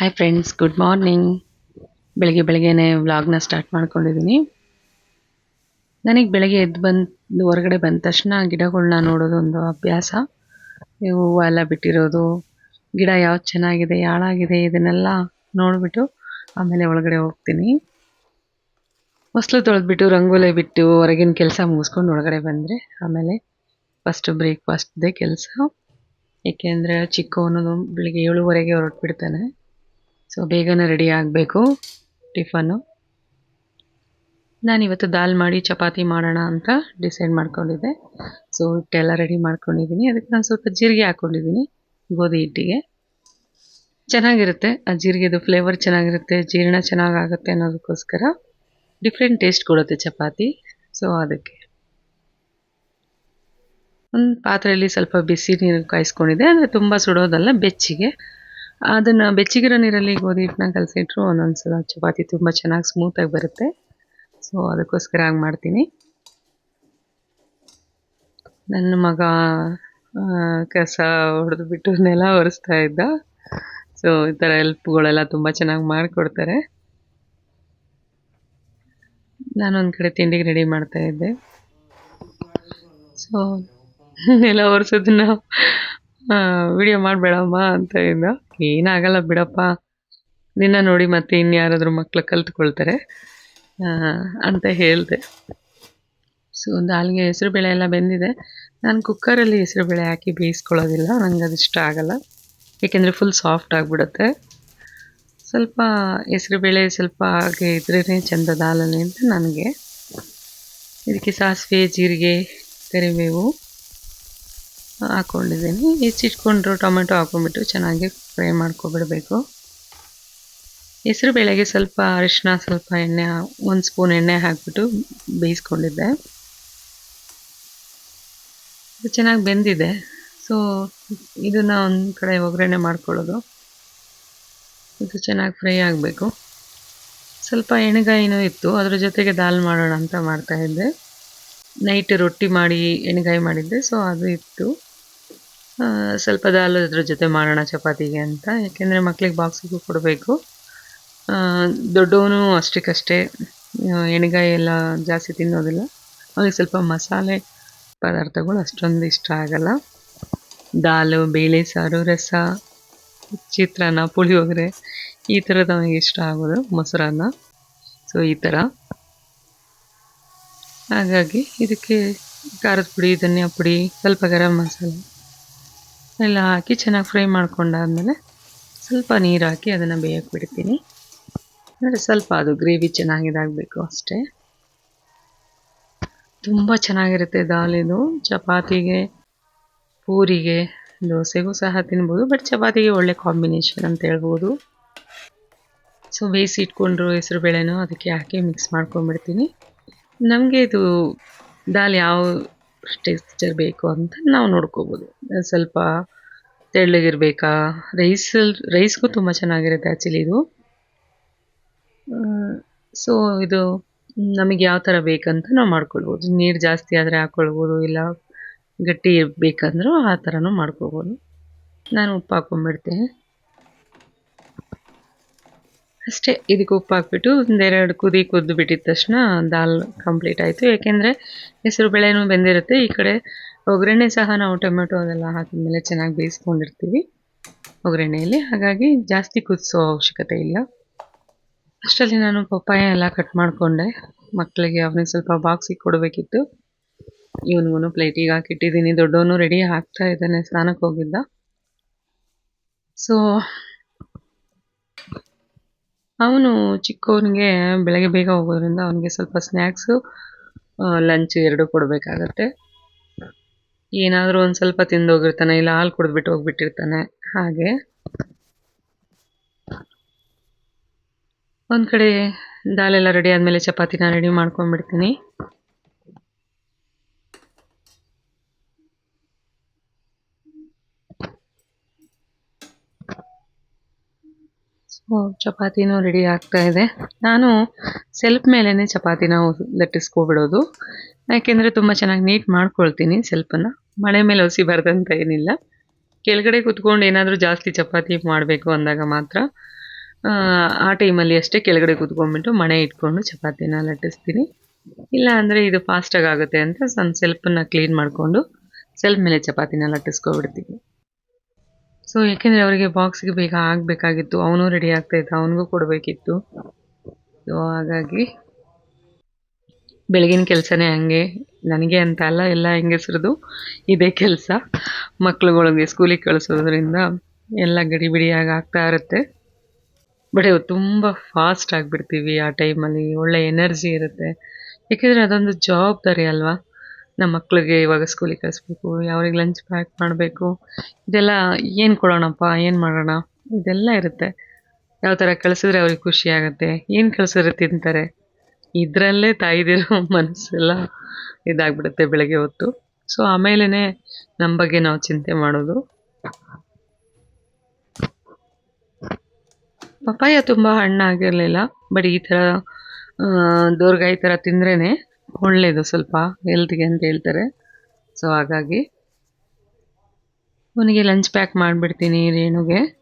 Hi friends good morning ಬೆಳಗ್ಗೆ ಬೆಳಗ್ಗೆನೆ ವ್ಲಾಗ್ನ ಸ್ಟಾರ್ಟ್ ಮಾಡ್ಕೊಂಡಿದ್ದೀನಿ ನನಗೆ ಬೆಳಗ್ಗೆ ಎದ್ದು ಬಂದು ಹೊರಗಡೆ ಬಂದ ತಕ್ಷಣ ಗಿಡಗಳನ್ನ ನೋಡೋದು ಒಂದು ಅಭ್ಯಾಸ. ಹೂವು ಎಲ್ಲ ಬಿಟ್ಟಿರೋದು, ಗಿಡ ಯಾವ್ದು ಚೆನ್ನಾಗಿದೆ, ಯಾಳಾಗಿದೆ ಇದನ್ನೆಲ್ಲ ನೋಡಿಬಿಟ್ಟು ಆಮೇಲೆ ಒಳಗಡೆ ಹೋಗ್ತೀನಿ. ಹೊಸ್ಲು ತೊಳೆದ್ಬಿಟ್ಟು, ರಂಗೋಲೆ ಬಿಟ್ಟು ಹೊರಗಿನ ಕೆಲಸ ಮುಗಿಸ್ಕೊಂಡು ಒಳಗಡೆ ಬಂದರೆ ಆಮೇಲೆ ಫಸ್ಟು ಬ್ರೇಕ್ಫಾಸ್ಟ್ದೇ ಕೆಲಸ. ಏಕೆಂದರೆ ಚಿಕ್ಕವನು ಬೆಳಿಗ್ಗೆ ಏಳುವರೆಗೆ ಹೊರಟ್ಬಿಡ್ತಾನೆ. ಸೊ ಬೇಗನೆ ರೆಡಿ ಆಗಬೇಕು, ಟಿಫನ್ನು. ನಾನಿವತ್ತು ದಾಲ್ ಮಾಡಿ ಚಪಾತಿ ಮಾಡೋಣ ಅಂತ ಡಿಸೈಡ್ ಮಾಡ್ಕೊಂಡಿದ್ದೆ. ಸೊ ಹಿಟ್ಟೆಲ್ಲ ರೆಡಿ ಮಾಡ್ಕೊಂಡಿದ್ದೀನಿ ಅದಕ್ಕೆ ನಾನು ಸ್ವಲ್ಪ ಜೀರಿಗೆ ಹಾಕ್ಕೊಂಡಿದ್ದೀನಿ ಗೋಧಿ ಹಿಟ್ಟಿಗೆ. ಚೆನ್ನಾಗಿರುತ್ತೆ. ಆ ಜೀರಿಗೆದು ಫ್ಲೇವರ್ ಚೆನ್ನಾಗಿರುತ್ತೆ, ಜೀರ್ಣ ಚೆನ್ನಾಗಾಗುತ್ತೆ ಅನ್ನೋದಕ್ಕೋಸ್ಕರ ಡಿಫ್ರೆಂಟ್ ಟೇಸ್ಟ್ ಕೊಡುತ್ತೆ ಚಪಾತಿ. ಸೊ ಅದಕ್ಕೆ. ಒಂದು ಪಾತ್ರೆಯಲ್ಲಿ ಸ್ವಲ್ಪ ಬಿಸಿ ನೀರು ಕಾಯಿಸ್ಕೊಂಡಿದ್ದೆ. ಅಂದರೆ ತುಂಬ ಸುಡೋದಲ್ಲ, ಬೆಚ್ಚಿಗೆ. ಅದನ್ನು ಬೆಚ್ಚಗಿರೋ ನೀರಲ್ಲಿ ಗೋಧಿ ಹಿಟ್ಟನ್ನ ಕಲಸಿಟ್ರು ಒಂದೊಂದು ಸಲ ಚಪಾತಿ ತುಂಬ ಚೆನ್ನಾಗಿ ಸ್ಮೂತಾಗಿ ಬರುತ್ತೆ. ಸೊ ಅದಕ್ಕೋಸ್ಕರ ಹಾಗೆ ಮಾಡ್ತೀನಿ. ನನ್ನ ಮಗ ಕಸ ಹೊಡೆದು ಬಿಟ್ಟು ನೆಲ ಒರೆಸ್ತಾ ಇದ್ದ. ಸೊ ಈ ಥರ ಹೆಲ್ಪ್ಗಳೆಲ್ಲ ತುಂಬ ಚೆನ್ನಾಗಿ ಮಾಡಿಕೊಡ್ತಾರೆ. ನಾನೊಂದು ಕಡೆ ತಿಂಡಿಗೆ ರೆಡಿ ಮಾಡ್ತಾ ಇದ್ದೆ. ಸೊ ನೆಲ ಒರೆಸೋದನ್ನ ವಿಡಿಯೋ ಮಾಡಬೇಡಮ್ಮ ಅಂತ ಇದ್ದ ಏನಾಗಲ್ಲ ಬಿಡಪ್ಪ. ನಿನ್ನ ನೋಡಿ ಮತ್ತೆ ಇನ್ಯಾರಾದರೂ ಮಕ್ಕಳು ಕಲ್ತ್ಕೊಳ್ತಾರೆ. ಅಂತ ಹೇಳಿದೆ. ಸೊ ಒಂದು ದಾಲ್ಗೆ ಹೆಸರುಬೇಳೆ ಎಲ್ಲ ಬೆಂದಿದೆ. ನಾನು ಕುಕ್ಕರಲ್ಲಿ ಹೆಸರುಬೇಳೆ ಹಾಕಿ ಬೇಯಿಸ್ಕೊಳ್ಳೋದಿಲ್ಲ. ನನಗೆ ಅದು ಇಷ್ಟ ಆಗಲ್ಲ. ಏಕೆಂದರೆ ಫುಲ್ ಸಾಫ್ಟ್ ಆಗಿಬಿಡುತ್ತೆ. ಸ್ವಲ್ಪ ಹೆಸರುಬೇಳೆ ಸ್ವಲ್ಪ ಹಾಗೆ ಇದ್ರೇ ಚೆಂದ ದಾಲಲ್ಲಿ ಅಂತ ನನಗೆ. ಇದಕ್ಕೆ ಸಾಸಿವೆ, ಜೀರಿಗೆ, ಕರಿಬೇವು. ಹಾಕ್ಕೊಂಡಿದ್ದೀನಿ ಹೆಚ್ಚಿಟ್ಕೊಂಡ್ರು ಟೊಮೆಟೊ ಹಾಕೊಂಡ್ಬಿಟ್ಟು ಚೆನ್ನಾಗಿ ಫ್ರೈ ಮಾಡ್ಕೊಬಿಡಬೇಕು. ಹೆಸರು ಬೇಳೆಗೆ ಸ್ವಲ್ಪ ಅರಿಶಿನ ಸ್ವಲ್ಪ ಎಣ್ಣೆ, ಒಂದು ಸ್ಪೂನ್ ಎಣ್ಣೆ ಹಾಕಿಬಿಟ್ಟು ಬೇಯಿಸ್ಕೊಂಡಿದ್ದೆ. ಇದು ಚೆನ್ನಾಗಿ ಬೆಂದಿದೆ. ಸೊ ಇದನ್ನು ಒಂದು ಕಡೆ ಒಗ್ಗರಣೆ ಮಾಡ್ಕೊಳ್ಳೋದು. ಇದು ಚೆನ್ನಾಗಿ ಫ್ರೈ ಆಗಬೇಕು. ಸ್ವಲ್ಪ ಎಣ್ಣೆಗಾಯಿನೂ ಇತ್ತು. ಅದ್ರ ಜೊತೆಗೆ ದಾಲ್ ಮಾಡೋಣ ಅಂತ ಮಾಡ್ತಾಯಿದ್ದೆ ನೈಟ್ ರೊಟ್ಟಿ ಮಾಡಿ ಎಣ್ಣೆಗಾಯಿ ಮಾಡಿದ್ದೆ. ಸೊ ಅದು ಇತ್ತು. ಸ್ವಲ್ಪ ದಾಲ್ ಅದ್ರ ಜೊತೆ ಮಾಡೋಣ ಚಪಾತಿಗೆ ಅಂತ. ಯಾಕೆಂದರೆ ಮಕ್ಕಳಿಗೆ ಬಾಕ್ಸಿಗೂ ಕೊಡಬೇಕು. ದೊಡ್ಡವನು ಅಷ್ಟಕ್ಕಷ್ಟೇ ಎಣ್ಗಾಯಿ ಎಲ್ಲ ಜಾಸ್ತಿ ತಿನ್ನೋದಿಲ್ಲ. ಅವನಿಗೆ ಸ್ವಲ್ಪ ಮಸಾಲೆ ಪದಾರ್ಥಗಳು ಅಷ್ಟೊಂದು ಇಷ್ಟ ಆಗಲ್ಲ. ದಾಲು, ಬೇಳೆ ಸಾರು, ರಸ, ಚಿತ್ರಾನ್ನ, ಪುಳಿಯೋಗರೆ, ಈ ಥರದ ಅವನಿಗೆ ಇಷ್ಟ ಆಗೋದು, ಮೊಸರನ್ನ. ಸೊ ಈ ಥರ ಹಾಗಾಗಿ ಇದಕ್ಕೆ ಖಾರದ ಪುಡಿ, ಧನಿಯಾ ಪುಡಿ, ಸ್ವಲ್ಪ ಗರಂ ಮಸಾಲೆ. ಎಲ್ಲ ಹಾಕಿ ಚೆನ್ನಾಗಿ ಫ್ರೈ ಮಾಡ್ಕೊಂಡಾದ್ಮೇಲೆ ಸ್ವಲ್ಪ ನೀರು ಹಾಕಿ ಅದನ್ನು ಬೇಯಕ್ಕೆ ಬಿಡ್ತೀನಿ ಅಂದರೆ ಸ್ವಲ್ಪ ಅದು ಗ್ರೇವಿ ಚೆನ್ನಾಗಿದಾಗಬೇಕು ಅಷ್ಟೇ. ತುಂಬ ಚೆನ್ನಾಗಿರುತ್ತೆ ದಾಲ್ ಇದು ಚಪಾತಿಗೆ, ಪೂರಿಗೆ, ದೋಸೆಗೂ ಸಹ ತಿನ್ಬೋದು. ಬಟ್ ಚಪಾತಿಗೆ ಒಳ್ಳೆ ಕಾಂಬಿನೇಷನ್ ಅಂತ ಹೇಳ್ಬೋದು. ಸೊ ಬೇಯಿಸಿ ಇಟ್ಕೊಂಡ್ರು ಹೆಸರು ಬೇಳೆನೂ ಅದಕ್ಕೆ ಹಾಕಿ ಮಿಕ್ಸ್ ಮಾಡ್ಕೊಂಡ್ಬಿಡ್ತೀನಿ. ನಮಗೆ ಇದು ದಾಲ್ ಯಾವ ಟೆಕ್ಸ್ಚರ್ ಬೇಕು ಅಂತ ನಾವು ನೋಡ್ಕೋಬೋದು. ಸ್ವಲ್ಪ ತೆಳ್ಳಗಿರ್ಬೇಕಾ? ರೈಸಲ್ಲಿ ರೈಸ್ಗೂ ತುಂಬ ಚೆನ್ನಾಗಿರುತ್ತೆ ಆ್ಯಕ್ಚುಲಿ ಇದು. ಸೊ ಇದು ನಮಗೆ ಯಾವ ಥರ ಬೇಕಂತ ನಾವು ಮಾಡ್ಕೊಳ್ಬೋದು. ನೀರು ಜಾಸ್ತಿ ಆದರೆ ಹಾಕ್ಕೊಳ್ಬೋದು ಇಲ್ಲ ಗಟ್ಟಿ ಬೇಕಂದ್ರೂ ಆ ಥರನೂ ಮಾಡ್ಕೋಬೋದು. ನಾನು ಉಪ್ಪು ಹಾಕ್ಕೊಂಬಿಡ್ತೀನಿ ಅಷ್ಟೇ, ಇದಕ್ಕೆ ಉಪ್ಪು ಹಾಕ್ಬಿಟ್ಟು ಒಂದೆರಡು ಕುದಿ ಕುದ್ದು ಬಿಟ್ಟಿದ ತಕ್ಷಣ ದಾಲ್ ಕಂಪ್ಲೀಟ್ ಆಯಿತು. ಏಕೆಂದರೆ ಹೆಸರು ಬೇಳೆನೂ ಬೆಂದಿರುತ್ತೆ. ಈ ಕಡೆ ಒಗ್ಗರಣೆ ಸಹ ನಾವು ಟೊಮೆಟೊ ಅದೆಲ್ಲ ಹಾಕಿದ್ಮೇಲೆ ಚೆನ್ನಾಗಿ ಬೇಯಿಸ್ಕೊಂಡಿರ್ತೀವಿ. ಒಗ್ಗರಣೆಯಲ್ಲಿ. ಹಾಗಾಗಿ ಜಾಸ್ತಿ ಕುದಿಸೋ ಅವಶ್ಯಕತೆ ಇಲ್ಲ. ಅಷ್ಟರಲ್ಲಿ ನಾನು ಪಪ್ಪಾಯ ಎಲ್ಲ ಕಟ್ ಮಾಡಿಕೊಂಡೆ. ಮಕ್ಕಳಿಗೆ ಅವನಿಗೆ ಸ್ವಲ್ಪ ಬಾಕ್ಸಿಗೆ ಕೊಡಬೇಕಿತ್ತು. ಇವನಿಗೂ ಪ್ಲೇಟಿಗೆ ಹಾಕಿಟ್ಟಿದ್ದೀನಿ. ದೊಡ್ಡವನು ರೆಡಿ ಆಗ್ತಾ ಇದ್ದಾನೆ, ಸ್ನಾನಕ್ಕೆ ಹೋಗಿದ್ದ. ಸೊ ಅವನು ಚಿಕ್ಕವನಿಗೆ ಬೆಳಗ್ಗೆ ಬೇಗ ಹೋಗೋದ್ರಿಂದ ಅವನಿಗೆ ಸ್ವಲ್ಪ ಸ್ನ್ಯಾಕ್ಸು ಲಂಚ್ ಎರಡು ಕೊಡಬೇಕಾಗತ್ತೆ. ಏನಾದರೂ ಒಂದು ಸ್ವಲ್ಪ ತಿಂದು ಹೋಗಿರ್ತಾನೆ ಇಲ್ಲ ಹಾಲು ಕುಡಿದ್ಬಿಟ್ಟು ಹೋಗ್ಬಿಟ್ಟಿರ್ತಾನೆ, ಹಾಗೆ. ಒಂದು ಕಡೆ ದಾಲೆಲ್ಲ ರೆಡಿ ಆದಮೇಲೆ ಚಪಾತಿನ ರೆಡಿ ಮಾಡ್ಕೊಂಡ್ಬಿಡ್ತೀನಿ. ಚಪಾತಿನೂ ರೆಡಿ ಆಗ್ತಾ ಇದೆ. ನಾನು ಸೆಲ್ಫ್ ಮೇಲೇ ಚಪಾತಿನ ಲಟ್ಟಿಸ್ಕೊಬಿಡೋದು. ಯಾಕೆಂದರೆ ತುಂಬ ಚೆನ್ನಾಗಿ ನೀಟ್ ಮಾಡ್ಕೊಳ್ತೀನಿ ಸೆಲ್ಫನ್ನು ಮಳೆ ಮೇಲೆ ಒಸಿಬಾರ್ದಂತ ಏನಿಲ್ಲ. ಕೆಳಗಡೆ ಕುತ್ಕೊಂಡು ಏನಾದರೂ ಜಾಸ್ತಿ ಚಪಾತಿ ಮಾಡಬೇಕು ಅಂದಾಗ ಮಾತ್ರ ಆ, ಆ ಟೈಮಲ್ಲಿ ಅಷ್ಟೇ ಕೆಳಗಡೆ ಕೂತ್ಕೊಂಡ್ಬಿಟ್ಟು ಮಣೆ ಇಟ್ಕೊಂಡು ಚಪಾತಿನ ಲಟ್ಟಿಸ್ತೀನಿ. ಇಲ್ಲ ಅಂದರೆ ಇದು ಫಾಸ್ಟಾಗಿ ಆಗುತ್ತೆ ಅಂತ ನಾನು ಸೆಲ್ಫನ್ನು ಕ್ಲೀನ್ ಮಾಡಿಕೊಂಡು ಸೆಲ್ಫ್ ಮೇಲೆ ಚಪಾತಿನ ಲಟ್ಟಿಸ್ಕೊಬಿಡ್ತೀನಿ. ಸೊ ಏಕೆಂದರೆ ಅವರಿಗೆ ಬಾಕ್ಸ್ಗೆ ಬೇಗ ಆಗಬೇಕಾಗಿತ್ತು. ಅವನು ರೆಡಿ ಆಗ್ತಾಯಿದ್ದ ಅವನಿಗೂ ಕೊಡಬೇಕಿತ್ತು. ಸೊ ಹಾಗಾಗಿ ಬೆಳಗಿನ ಕೆಲಸನೇ ಹಂಗೆ. ನನಗೆ ಅಂತ ಅಲ್ಲ, ಎಲ್ಲ ಹೆಂಗಸ್ರದ್ದು ಇದೇ ಕೆಲಸ. ಮಕ್ಳುಗಳಿಗೆ ಸ್ಕೂಲಿಗೆ ಕಳಿಸೋದ್ರಿಂದ ಎಲ್ಲ ಗಡಿ ಬಿಡಿಯಾಗಿ ಆಗ್ತಾ ಇರುತ್ತೆ. ಬಟ್ ತುಂಬ ಫಾಸ್ಟ್ ಆಗಿಬಿಡ್ತೀವಿ ಆ ಟೈಮಲ್ಲಿ ಒಳ್ಳೆ ಎನರ್ಜಿ ಇರುತ್ತೆ. ಯಾಕೆಂದರೆ ಅದೊಂದು ಜವಾಬ್ದಾರಿ ಅಲ್ವಾ? ನಮ್ಮ ಮಕ್ಳಿಗೆ ಇವಾಗ ಸ್ಕೂಲಿಗೆ ಕಳಿಸ್ಬೇಕು ಅವ್ರಿಗೆ ಲಂಚ್ ಪ್ಯಾಕ್ ಮಾಡಬೇಕು, ಇದೆಲ್ಲ ಏನು ಕೊಡೋಣಪ್ಪ, ಏನು ಮಾಡೋಣ, ಇದೆಲ್ಲ ಇರುತ್ತೆ. ಯಾವ ಥರ ಕಳಿಸಿದ್ರೆ ಅವ್ರಿಗೆ ಖುಷಿ ಆಗುತ್ತೆ, ಏನು ಕಳಿಸಿದ್ರೆ ತಿಂತಾರೆ, ಇದರಲ್ಲೇ ತಾಯಿದಿರೋ ಮನಸ್ಸೆಲ್ಲ ಇದಾಗ್ಬಿಡುತ್ತೆ ಬೆಳಗ್ಗೆ ಹೊತ್ತು. ಸೊ ಆಮೇಲೆ ನಮ್ಮ ಬಗ್ಗೆ ನಾವು ಚಿಂತೆ ಮಾಡೋದು. ಪಪ್ಪಾಯ ತುಂಬ ಹಣ್ಣಾಗಿರಲಿಲ್ಲ ಬಟ್ ಈ ಥರ ದೋರ್ಗಾಯಿ ಥರ ತಿಂದ್ರೇ ಒಳ್ಳೆಯದು ಸ್ವಲ್ಪ ಹೆಲ್ತ್ಗೆ ಅಂತ ಹೇಳ್ತಾರೆ. ಸೊ ಹಾಗಾಗಿ ಅವನಿಗೆ ಲಂಚ್ ಪ್ಯಾಕ್ ಮಾಡಿಬಿಡ್ತೀನಿ ರೇಣುಗೆ.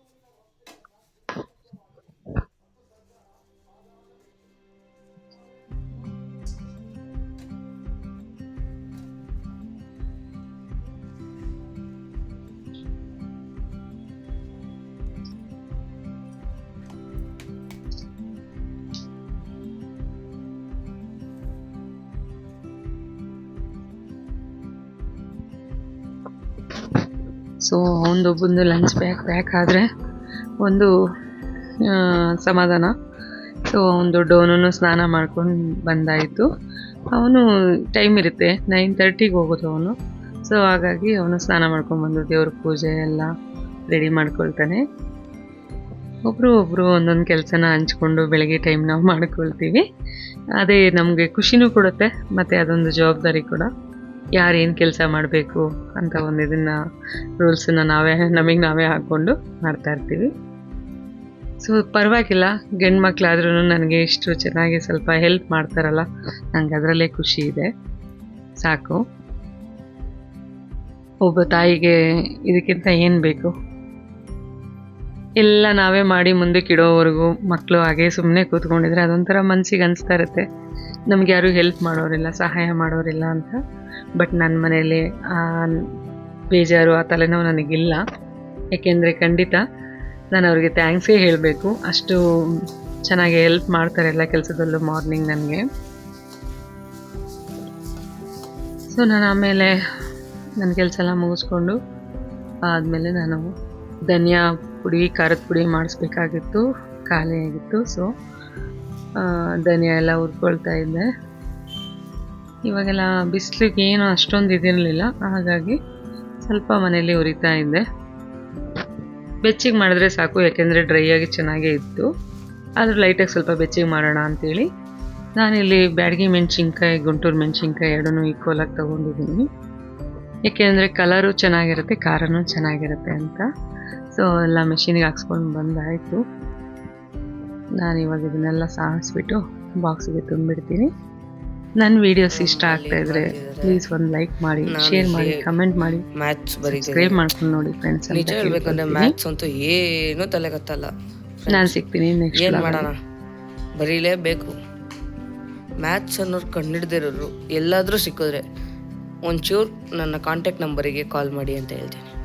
ಸೊ ಅವನದೊಬ್ಬಂದು ಲಂಚ್ ಬ್ಯಾಕ್ ಪ್ಯಾಕ್ ಆದರೆ ಒಂದು ಸಮಾಧಾನ. ಸೊ ಅವನು ದೊಡ್ಡವನು ಸ್ನಾನ ಮಾಡ್ಕೊಂಡು ಬಂದಾಯಿತು. ಅವನು ಟೈಮ್ ಇರುತ್ತೆ ನೈನ್ ತರ್ಟಿಗೆ ಹೋಗೋದು ಅವನು. ಸೊ ಹಾಗಾಗಿ ಅವನು ಸ್ನಾನ ಮಾಡ್ಕೊಂಡು ಬಂದು ದೇವ್ರ ಪೂಜೆ ಎಲ್ಲ ರೆಡಿ ಮಾಡ್ಕೊಳ್ತಾನೆ. ಒಬ್ಬರು ಒಬ್ಬರು ಒಂದೊಂದು ಕೆಲಸನ ಹಂಚ್ಕೊಂಡು ಬೆಳಗ್ಗೆ ಟೈಮ್ ನಾವು ಮಾಡ್ಕೊಳ್ತೀವಿ. ಅದೇ ನಮಗೆ ಖುಷಿನೂ ಕೊಡುತ್ತೆ, ಮತ್ತು ಅದೊಂದು ಜವಾಬ್ದಾರಿ ಕೂಡ. ಯಾರು ಏನು ಕೆಲಸ ಮಾಡಬೇಕು ಅಂತ ಒಂದು ಇದನ್ನು ರೂಲ್ಸನ್ನ ನಾವೇ, ನಮಗೆ ನಾವೇ ಹಾಕ್ಕೊಂಡು ಮಾಡ್ತಾ ಇರ್ತೀವಿ. ಸೊ ಪರವಾಗಿಲ್ಲ, ಗಂಡು ಮಕ್ಕಳಾದ್ರೂ ನನಗೆ ಇಷ್ಟು ಚೆನ್ನಾಗಿ ಸ್ವಲ್ಪ ಹೆಲ್ಪ್ ಮಾಡ್ತಾರಲ್ಲ ನನಗೆ ಅದರಲ್ಲೇ ಖುಷಿ ಇದೆ. ಸಾಕು. ಒಬ್ಬ ತಾಯಿಗೆ ಇದಕ್ಕಿಂತ ಏನು ಬೇಕು? ಎಲ್ಲ ನಾವೇ ಮಾಡಿ ಮುಂದಕ್ಕೆ ಇಡೋವರೆಗೂ ಮಕ್ಕಳು ಹಾಗೆ ಸುಮ್ಮನೆ ಕೂತ್ಕೊಂಡಿದ್ರೆ ಅದೊಂಥರ ಮನಸ್ಸಿಗೆ ಅನಿಸ್ತಾ ಇರುತ್ತೆ. ನಮ್ಗೆ ಯಾರು ಹೆಲ್ಪ್ ಮಾಡೋರಿಲ್ಲ, ಸಹಾಯ ಮಾಡೋರಿಲ್ಲ ಅಂತ. ಬಟ್ ನನ್ನ ಮನೆಯಲ್ಲಿ ಬೇಜಾರು, ಆ ತಲೆನೋವು ನನಗಿಲ್ಲ. ಏಕೆಂದರೆ ಖಂಡಿತ ನಾನು ಅವ್ರಿಗೆ ಥ್ಯಾಂಕ್ಸೇ ಹೇಳಬೇಕು. ಅಷ್ಟು ಚೆನ್ನಾಗಿ ಹೆಲ್ಪ್ ಮಾಡ್ತಾರೆ ಎಲ್ಲ ಕೆಲಸದಲ್ಲೂ ಮಾರ್ನಿಂಗ್ ನನಗೆ. ಸೊ ನಾನು ಆಮೇಲೆ ನನ್ನ ಕೆಲಸ ಎಲ್ಲ ಮುಗಿಸ್ಕೊಂಡು, ಆದಮೇಲೆ ನಾನು ಧನಿಯಾ ಪುಡಿ, ಖಾರದ ಪುಡಿ ಮಾಡಿಸ್ಬೇಕಾಗಿತ್ತು. ಖಾಲಿಯಾಗಿತ್ತು ಸೊ ಧನಿಯಾ ಎಲ್ಲ ಉರ್ಕೊಳ್ತಾ ಇದ್ದೆ. ಇವಾಗೆಲ್ಲ ಬಿಸಿಲಿಗೆ ಏನು ಅಷ್ಟೊಂದು ಇದಿರಲಿಲ್ಲ. ಹಾಗಾಗಿ ಸ್ವಲ್ಪ ಮನೇಲಿ ಉರಿತಾ ಇದ್ದೆ. ಬೆಚ್ಚಿಗೆ ಮಾಡಿದ್ರೆ ಸಾಕು, ಯಾಕೆಂದರೆ ಡ್ರೈ ಆಗಿ ಚೆನ್ನಾಗೇ ಇತ್ತು. ಆದರೂ ಲೈಟಾಗಿ ಸ್ವಲ್ಪ ಬೆಚ್ಚಿಗೆ ಮಾಡೋಣ ಅಂತೇಳಿ ನಾನಿಲ್ಲಿ ಬ್ಯಾಡಗಿ ಮೆಣಸಿನ್ಕಾಯಿ, ಗುಂಟೂರು ಮೆಣಸಿನ್ಕಾಯಿ ಎರಡನ್ನೂ ಈಕ್ವಲಾಗಿ ತೊಗೊಂಡಿದ್ದೀನಿ. ಏಕೆಂದರೆ ಕಲರು ಚೆನ್ನಾಗಿರುತ್ತೆ, ಖಾರನೂ ಚೆನ್ನಾಗಿರುತ್ತೆ ಅಂತ. ಸೊ ಎಲ್ಲ ಮೆಷಿನಿಗೆ ಹಾಕ್ಸ್ಕೊಂಡು ಬಂದಾಯಿತು. ನಾನು ಇವಾಗ ಇದನ್ನೆಲ್ಲ ಸಾರಿಸ್ಬಿಟ್ಟು ಬಾಕ್ಸಿಗೆ ತುಂಬಿಡ್ತೀನಿ. ನನ್ನ ವಿಡಿಯೋಸ್ ಇಷ್ಟ ಆಗ್ತಾ ಇದ್ರೆ ಪ್ಲೀಸ್ ಒಂದು ಲೈಕ್ ಮಾಡಿ ಶೇರ್ ಮಾಡಿ ಕಮೆಂಟ್ ಮಾಡಿ ಮ್ಯಾಥ್ಸ್ ಸಬ್ಸ್ಕ್ರೈಬ್ ಮಾಡ್ಕೊಂಡು ನೋಡಿ ಫ್ರೆಂಡ್ಸ್ ನಿಜ ಹೇಳ್ಬೇಕಂದ್ರೆ ಮ್ಯಾಥ್ಸ್ ಅಂತೂ ಏನೂ ತಲೆ ಗೊತ್ತಲ್ಲ ನಾನು ಸಿಗ್ತೀನಿ ನೆಕ್ಸ್ಟ್ ಏನು ಮಾಡೋಣ? ಬರೀಲೇಬೇಕು. ಮ್ಯಾಥ್ಸ್ ಅನ್ನೋರು ಕಂಡಿಡ್ದಿರೋರು ಎಲ್ಲಾದರೂ ಸಿಕ್ಕಿದ್ರೆ ಒಂಚೂರು ನನ್ನ ಕಾಂಟ್ಯಾಕ್ಟ್ ನಂಬರಿಗೆ ಕಾಲ್ ಮಾಡಿ ಅಂತ ಹೇಳ್ತೀನಿ.